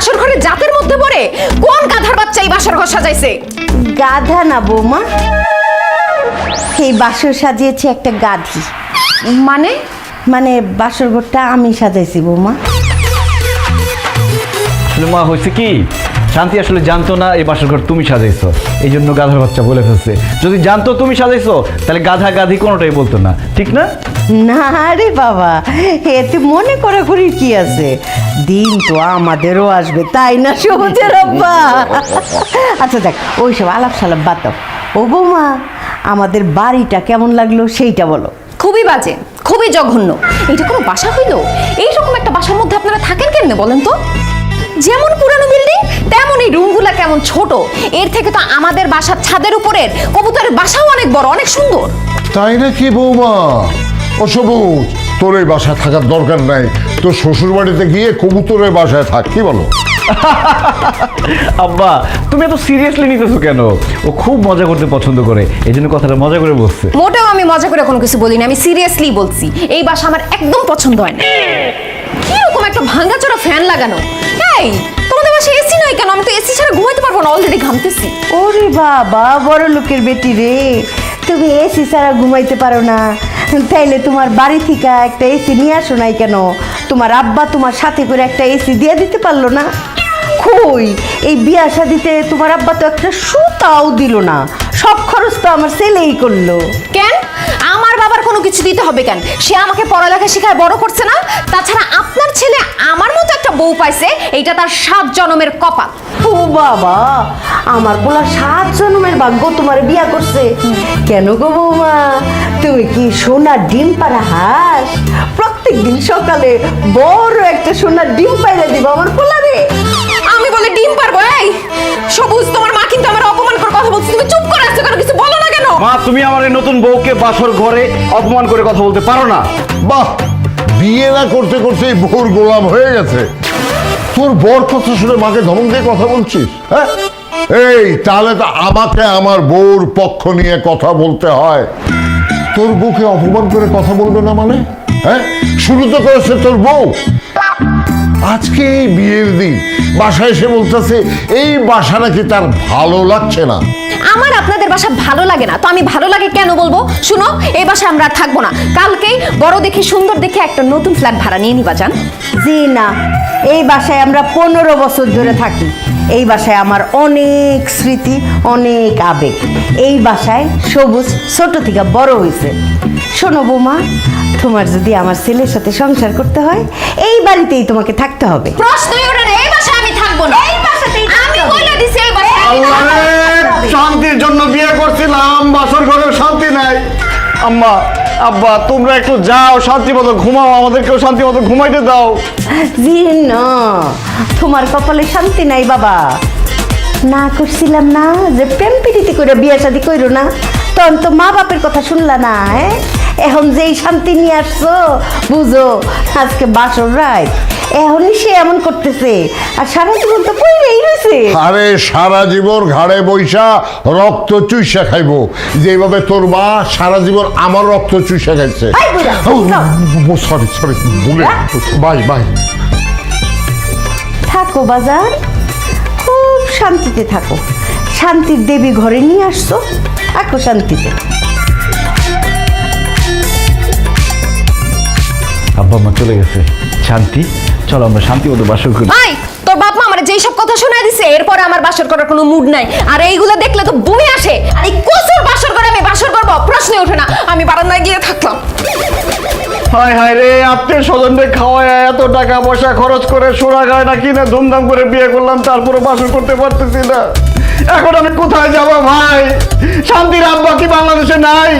বাসর ঘরে জাতের মধ্যে পড়ে কোন গাধার বাচ্চা এই বাসর ঘর সাজাইছে? গাধা না বৌমা। সেই বাসর সাজিয়েছে একটা গাধি। মানে? মানে বাসর ঘরটা আমি সাজাইছি বৌমা। আসলে মা হয়েছে কি? শান্তি আসলে জানতো না এই বাসর ঘর তুমি সাজাইছো। এই জন্য গাধার বাচ্চা বলে ফেলছে। যদি জানতো তুমি সাজাইছো তাহলে গাধা গাধি কোনোটাই বলতো না। ঠিক না? না রে বাবা এতে মনে করা করি কি আছে? দিন তো আমাদেরও আসবে তাই না সবুজের আব্বা? আচ্ছা দেখ ওই সব আলাপ সালাপ বাতাও ও বৌমা আমাদের বাড়িটা কেমন লাগল সেইটা বলো। খুবই বাজে খুবই জঘন্য। এটা কোনো বাসা হইল? এইরকম একটা বাসার মধ্যে আপনারা থাকেন কেমনে বলেন তো? যেমন পুরানো বিল্ডিং তেমন এই রুমগুলা কেমন ছোট। এর থেকে তো আমাদের বাসার ছাদের উপরের কবুতরের বাসাও অনেক বড় অনেক সুন্দর। তাই নাকি বৌমা? ও সবুজ তোর এই বাসায় থাকার দরকার নাই। তোর শ্বশুর বাড়িতে গিয়ে কবুতরের বাসায় থাক কি বলো? আব্বা তুমি এত সিরিয়াসলি নিতেছো কেন? ও খুব মজা করতে পছন্দ করে। এই জন্য কথাটা মজা করে বলছে। মোটেও আমি মজা করে কোনো কিছু বলিনি আমি সিরিয়াসলি বলছি। এই বাসা আমার একদম পছন্দ হয় না। কীরকম একটা ভাঙ্গাচোরা ফ্যান লাগানো। এই তোমাদের বাসায় এসি নয় কেন? আমি তো এসি ছাড়া ঘুমাইতে পারব না অলরেডি ঘামতেছি। ওরে বাবা বড় লোকের বেটি রে। তুমি এসি ছাড়া ঘুমাইতে পারো না। তাইলে তোমার বাড়ি থেকে একটা এসি নিয়ে আসো নাই কেন? তোমার আব্বা তোমার সাথে করে একটা এসি দিয়ে দিতে পারল না। কই? এই বিয়া শাদিতে তোমার আব্বা তো একটা সুতাও দিল না। সব খরচ তো আমার ছেলেই করল। কোনো? কিছু দিতে হবে কেন? সে আমাকে পড়ালেখা শেখায় বড় করছে না? তাছাড়া আপনার ছেলে আমার মতো একটা বউ পাইছে এইটা তার সাত জনমের কপাল। ও বাবা আমার পোলা সাত জন্মের ভাগ্য তোমার বিয়া করছে। কেন গো বৌমা তুমি কি সোনার ডিম পাড়া হাস? প্রত্যেক দিন সকালে বড় একটা সোনার ডিম পাইলে দিব আমার পোলা রে আমি বলে ডিম পারব এই! মা, তুমি আমার এই নতুন বউকে বাসর ঘরে অপমান করে কথা বলতে পারো না। বাহ, বিয়ে না করতে করতে এই বউর গোলাম হয়ে গেছে। তোর বর কথা শুনে মাকে ধমক দিয়ে কথা বলছিস হ্যাঁ? এই, তাহলে তো আমাকে আমার বউর পক্ষ নিয়ে কথা বলতে হয়। তোর বউকে অপমান করে কথা বলবে না মানে হ্যাঁ? শুরু তো করেছে তোর বউ। আজকে এই বিয়ের দিন, বাসায় এসে বলতেছে, এই বাসা নাকি তার ভালো লাগছে না। আমার আপনাদের বাসা ভালো লাগে না। তো আমি ভালো লাগে কেন বলব? শুনো এই বাসায় আমরা আর থাকব না। কালকেই বড় দেখে সুন্দর দেখে একটা নতুন ফ্ল্যাট ভাড়া নিয়ে নিবা যান জি না এই বাসায় আমরা পনেরো বছর ধরে থাকি। এই বাসায় আমার অনেক স্মৃতি অনেক আবেগ। এই বাসায় সবুজ ছোট থেকে বড় হয়েছে শোনো বৌমা তোমার যদি আমার ছেলের সাথে সংসার করতে হয় এই বাড়িতেই তোমাকে থাকতে হবে। প্রশ্নই ওঠে না এই বাসায় আমি থাকব না এই বাসাতেই আমি বলে দিছি এই বাসায় আমি থাকব না। শান্তির জন্য বিয়ে করছিলাম বাসর ঘরে শান্তি নাই আম্মা, আব্বা, তোমরা একটু যাও, শান্তি মতো ঘুমাও, আমাদেরকেও শান্তি মতো ঘুমাইতে দাও। জি, না। তোমার কপালে শান্তি নাই, বাবা। না করছিলাম না যে প্রেম পিটিতে করে বিয়ে শাদি কইরো না। তখন তো মা বাপের কথা শুনলা না হ্যাঁ? এখন যেই শান্তি নিয়ে আসছো বুঝো আজকে বাসর রায় এখনই সে এমন করতেছে। আর সারা জীবন তো রয়েছে আরে সারা জীবন ঘাড়ে বৈশা রক্ত চুইসা খাইবো। যেভাবে তোর মা সারা জীবন আমার রক্ত চুইসা খাইছে। সরি সরি ভুলে বাই বাই। থাকো বাজার খুব শান্তিতে থাকো। শান্তির দেবী ঘরে নিয়ে আসছো। থাকো শান্তিতে। আব্বা মা চলে গেছে। শান্তি চলো আমরা শান্তি মতো বাসর করি। ভাই তোর বাপ মা আমার যেই সব কথা শোনায় দিছে এরপরে আমার বাসর করার কোনো মুড নাই। আর এইগুলো দেখলে তো বমি আসে। আর এই কচুর বাসর করে আমি বাসর করব প্রশ্নই ওঠে না। আমি বারান্দায় গিয়ে থাকলাম। হায় হায় রে আত্মীয় স্বজনদের খাওয়ায় এত টাকা পয়সা খরচ করে সোনা গয়না কিনে ধুমধাম করে বিয়ে করলাম তারপরে বাসর করতে পারতেছি না। এখন আমি কোথায় যাব ভাই? শান্তির আব্বা কি বাংলাদেশে নাই?